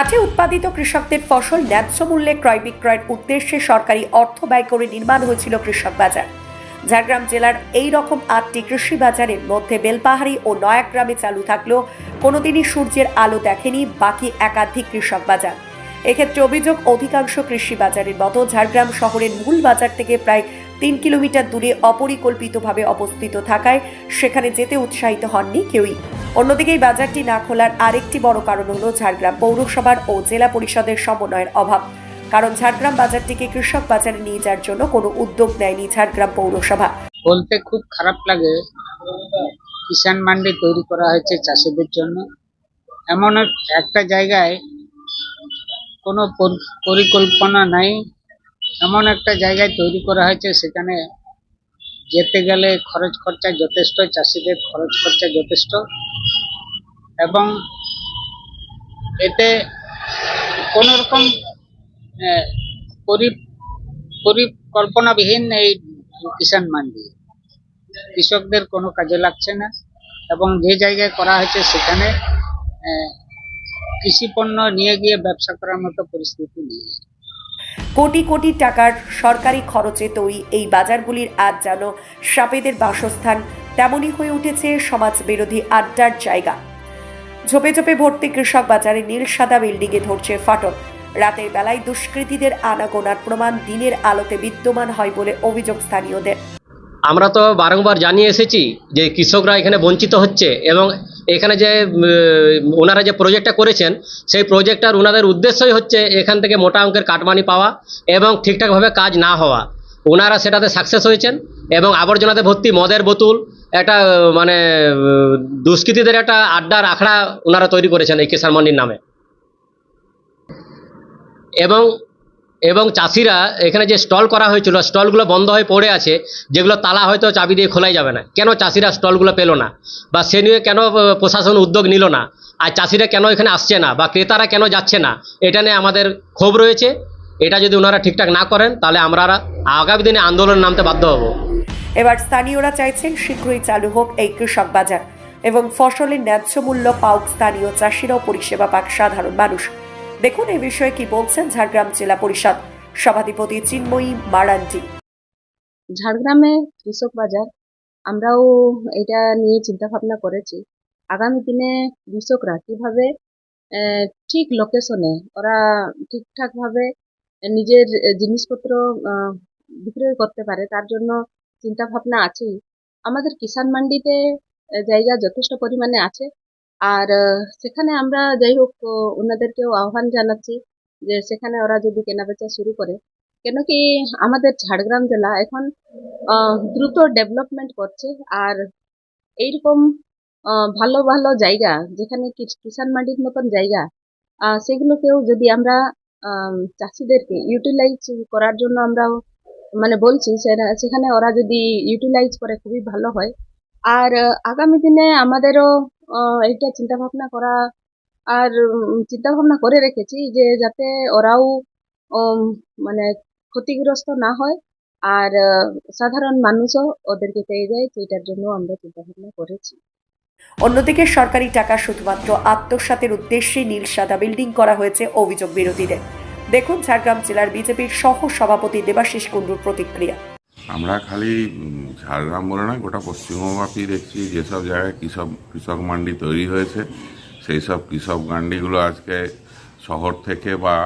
মাঠে উৎপাদিত কৃষকদের ফসল ন্যায্য মূল্যে ক্রয় বিক্রয়ের উদ্দেশ্যে সরকারি অর্থ ব্যয় করে নির্মাণ হয়েছিল কৃষক বাজার। ঝাড়গ্রাম জেলার এই রকম আটটি কৃষি বাজারের মধ্যে বেলপাহাড়ি ও নয়াগ্রামে চালু থাকলেও কোনোদিনই সূর্যের আলো দেখেনি বাকি একাধিক কৃষক বাজার। এক্ষেত্রে অভিযোগ অধিকাংশ কৃষি বাজারের মতো ঝাড়গ্রাম শহরের মূল বাজার থেকে প্রায় তিন কিলোমিটার দূরে অপরিকল্পিতভাবে অবস্থিত থাকায় সেখানে যেতে উৎসাহিত হননি কেউই। অন্যদিকে এই বাজারটি না খোলার আরেকটি বড় কারণ হলো ঝাড়গ্রাম পৌরসভার ও জেলা পরিষদের সমন্বয়ের অভাব। কারণ ঝাড়গ্রাম বাজারটিকে কৃষক বাজারে নিয়ে যাওয়ার জন্য কোনো উদ্যোগ নেয়নি ঝাড়গ্রাম পৌরসভা। বলতে খুব খারাপ লাগে কিষাণ মান্ডি তৈরি করা হয়েছে চাষিদের জন্য। এমন এক- একটা জায়গায় কোনো পরিকল্পনা নাই। এমন একটা জায়গায় তৈরি করা হয়েছে, সেখানে যেতে গেলে খরচ খরচা যথেষ্ট, চাষিদের খরচ খরচা যথেষ্ট। এবং এতে কোনো রকম পরিকল্পনাবিহীন এই কিষাণ মান্ডি। কৃষকদের কোনো কাজে লাগছে না এবং যে জায়গায় করা হয়েছে সেখানে কৃষি পণ্য নিয়ে গিয়ে ব্যবসা করার মতো পরিস্থিতি নেই। কোটি কোটি টাকার সরকারি খরচে তৈরি এই বাজারগুলির আজ যেন সাপেদের বাসস্থান তেমনই হয়ে উঠেছে সমাজ বিরোধী আড্ডার জায়গা। ঝোপে ঝোপে ভর্তি কৃষক বাজারে নীল সাদা বিল্ডিংয়ে ধরছে ফাটল। রাতের বেলায় দুষ্কৃতীদের আনাগোনার প্রমাণ দিনের আলোতে বিদ্যমান হয় বলে অভিযোগ স্থানীয়দের। আমরা তো বারংবার জানিয়ে এসেছি যে কৃষকরা এখানে বঞ্চিত হচ্ছে এবং এখানে যে ওনারা যে প্রজেক্টটা করেছেন, সেই প্রজেক্টটার ওনাদের উদ্দেশ্যই হচ্ছে এখান থেকে মোটা অঙ্কের কাটমানি পাওয়া এবং ঠিকঠাকভাবে কাজ না হওয়া। ওনারা সেটাতে সাকসেস হয়েছেন এবং আবর্জনাতে ভর্তি মদের বোতল, একটা মানে দুষ্কৃতীদের একটা আড্ডার আখড়া ওনারা তৈরি করেছেন এই কিষাণ মন্ডির নামে। এবং এবং চাষিরা এখানে যে স্টল করা হয়েছিল, স্টলগুলো বন্ধ হয়ে পড়ে আছে, যেগুলো তালা হয়তো চাবি দিয়ে খোলাই যাবে না। কেন চাষিরা স্টলগুলো পেল না? বা সে নিয়ে কেন প্রশাসন উদ্যোগ নিল না? আর চাষিরা কেন এখানে আসছে না? বা ক্রেতারা কেন যাচ্ছে না? এটা নিয়ে আমাদের ক্ষোভ রয়েছে। এটা যদি ওনারা ঠিকঠাক না করেন, তাহলে আমরা আগামী দিনে আন্দোলন নামতে বাধ্য হব। এবার স্থানীয়রা চাইছেন শীঘ্রই চালু হোক এই কৃষক বাজার এবং ফসলের ন্যায্য মূল্য পাওক স্থানীয় চাষিরাও পরিষেবা পাক সাধারণ মানুষ। দেখুন এই বিষয়ে কি বলছেন ঝাড়গ্রাম জেলা পরিষদ সভাধিপতি চিন্ময়ী মারান্ডি। ঝাড়গ্রামে কৃষক বাজার, আমরাও এটা নিয়ে চিন্তা ভাবনা করেছি। আগামী দিনে কৃষকরা কীভাবে ঠিক লোকেশনে ওরা ঠিকঠাক ভাবে নিজের জিনিসপত্র বিক্রয় করতে পারে, তার জন্য চিন্তা ভাবনা আছেই। আমাদের কিষাণ মান্ডিতে জায়গা যথেষ্ট পরিমাণে আছে। আর সেখানে আমরা যাই হোক ওনাদেরকেও আহ্বান জানাচ্ছি যে সেখানে ওরা যদি কেনাবেচা শুরু করে। কেন কি আমাদের ঝাড়গ্রাম জেলা এখন দ্রুত ডেভেলপমেন্ট করছে আর এইরকম ভালো ভালো জায়গা যেখানে কি- কিষাণ মান্ডির মতন জায়গা সেগুলোকেও যদি আমরা চাষিদেরকে ইউটিলাইজ করার জন্য আমরা মানে বলছি সেখানে ওরা যদি ইউটিলাইজ করে খুবই ভালো হয়। আর, আগামী দিনে আমাদেরও এটা চিন্তা ভাবনা করা আর চিন্তা ভাবনা করে রেখেছি যে যাতে ওরাও মানে ক্ষতিগ্রস্ত না হয় আর সাধারণ মানুষও ওদেরকে পেয়ে যায় সেটার জন্য আমরা চিন্তা ভাবনা করেছি। অন্যদিকে সরকারি টাকা শুধুমাত্র আত্মসাতের উদ্দেশ্যে নীল সাদা বিল্ডিং করা হয়েছে অভিযোগ বিরোধীদের। দেখুন ঝাড়গ্রাম জেলার বিজেপির সহ সভাপতি দেবাশিস কুণ্ডুর প্রতিক্রিয়া। আমরা খালি ঝাড়গ্রাম বলে না গোটা পশ্চিমবঙ্গব্যাপী দেখছি যেসব জায়গায় কৃষক কৃষক মান্ডি তৈরি হয়েছে। সেই সব কৃষক মান্ডিগুলো আজকে শহর থেকে বা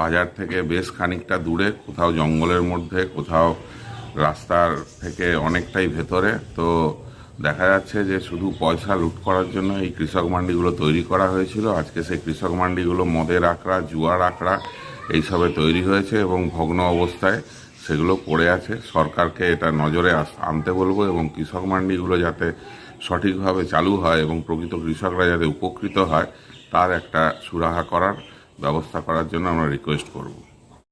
বাজার থেকে বেশ খানিকটা দূরে, কোথাও জঙ্গলের মধ্যে, কোথাও রাস্তার থেকে অনেকটাই ভেতরে। তো দেখা যাচ্ছে যে শুধু পয়সা লুট করার জন্য এই কৃষক মান্ডিগুলো তৈরি করা হয়েছিল। আজকে সেই কৃষক মান্ডিগুলো মদের আখড়া জুয়ার আখড়া এইসবে তৈরি হয়েছে এবং ভগ্ন অবস্থায় সেগুলো পড়ে আছে। সরকারকে এটা নজরে আনতে বলব এবং কৃষক মান্ডিগুলো যাতে সঠিকভাবে চালু হয় এবং প্রকৃত কৃষকরা যাতে উপকৃত হয়, তার একটা সুরাহা করার ব্যবস্থা করার জন্য আমরা রিকোয়েস্ট করব।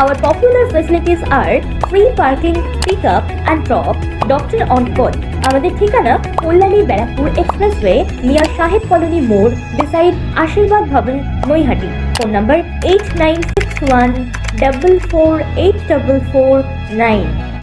Our popular facilities are free parking, pick up and drop, doctor on call. আমাদের ঠিকানা Kalyani Barrackpore expressway near Saheb colony মোড় beside Ashirbad Bhawan Naihati phone number eight nine six one double four eight double four nine